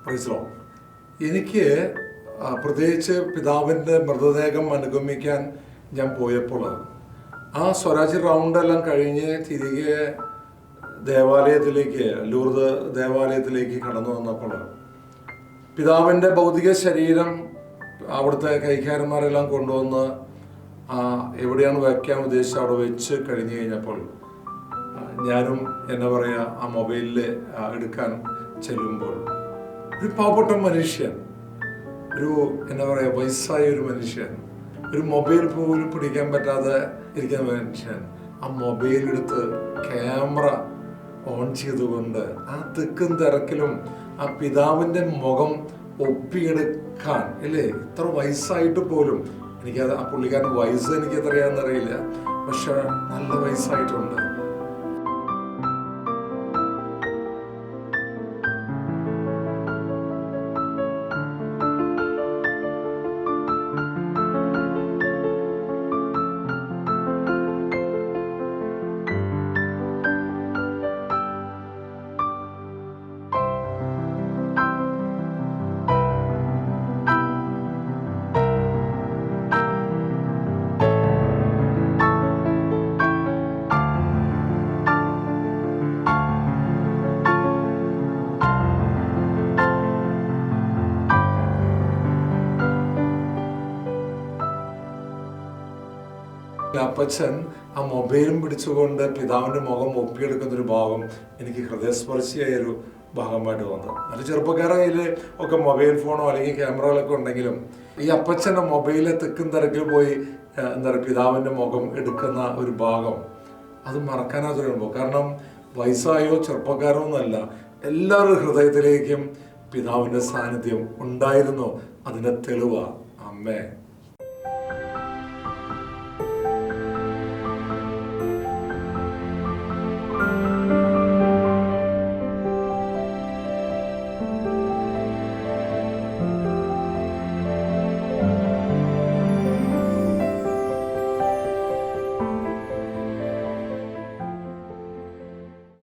പ്രൈസ്ലോ എനിക്ക് പ്രത്യേകിച്ച് പിതാവിന്റെ മൃതദേഹം അനുഗമിക്കാൻ ഞാൻ പോയപ്പോൾ ആ സ്വരാജ് റൗണ്ടെല്ലാം കഴിഞ്ഞ് തിരികെ ദേവാലയത്തിലേക്ക് ലൂർദ് ദേവാലയത്തിലേക്ക് കടന്നു വന്നപ്പോൾ പിതാവിന്റെ ഭൗതിക ശരീരം അവിടുത്തെ കൈക്കാരന്മാരെല്ലാം കൊണ്ടുവന്ന് എവിടെയാണ് വയ്ക്കാൻ ഉദ്ദേശിച്ചത് അവിടെ വെച്ച് കഴിഞ്ഞു കഴിഞ്ഞപ്പോൾ ഞാനും എന്നാ പറയുക ആ മൊബൈലിൽ എടുക്കാൻ ചെല്ലുമ്പോൾ ഒരു പാവപ്പെട്ട മനുഷ്യൻ ഒരു എന്താ പറയുക വയസ്സായ ഒരു മനുഷ്യൻ ഒരു മൊബൈൽ പോലും പിടിക്കാൻ പറ്റാതെ ഇരിക്കുന്ന മനുഷ്യൻ ആ മൊബൈൽ എടുത്ത് ക്യാമറ ഓൺ ചെയ്തുകൊണ്ട് ആ തിക്കും തിരക്കിലും ആ പിതാവിന്റെ മുഖം ഒപ്പിയെടുക്കാൻ അല്ലേ? ഇത്ര വയസ്സായിട്ട് പോലും എനിക്കത് ആ പുള്ളിക്കാരൻ വയസ്സ് എനിക്ക് എത്രയാണെന്നറിയില്ല പക്ഷെ നല്ല വയസ്സായിട്ടുണ്ട്. അപ്പച്ചൻ ആ മൊബൈലും പിടിച്ചുകൊണ്ട് പിതാവിന്റെ മുഖം ഒപ്പിയെടുക്കുന്ന ഒരു ഭാഗം എനിക്ക് ഹൃദയസ്പർശിയായ ഒരു ഭാഗമായിട്ട് തോന്നുന്നത് നല്ല ചെറുപ്പക്കാരുടെ കയ്യിൽ ഒക്കെ മൊബൈൽ ഫോണോ അല്ലെങ്കിൽ ക്യാമറകളൊക്കെ ഉണ്ടെങ്കിലും ഈ അപ്പച്ചന്റെ മൊബൈലിലെ തെക്കും തിരക്കിൽ പോയി എന്താ പറയുക പിതാവിന്റെ മുഖം എടുക്കുന്ന ഒരു ഭാഗം അത് മറക്കാനാത്തൊരു അനുഭവം. കാരണം വയസ്സായോ ചെറുപ്പക്കാരോ എന്നല്ല എല്ലാവരുടെ ഹൃദയത്തിലേക്കും പിതാവിന്റെ സാന്നിധ്യം ഉണ്ടായിരുന്നു. അതിന്റെ തെളിവാണ് അമ്മേ.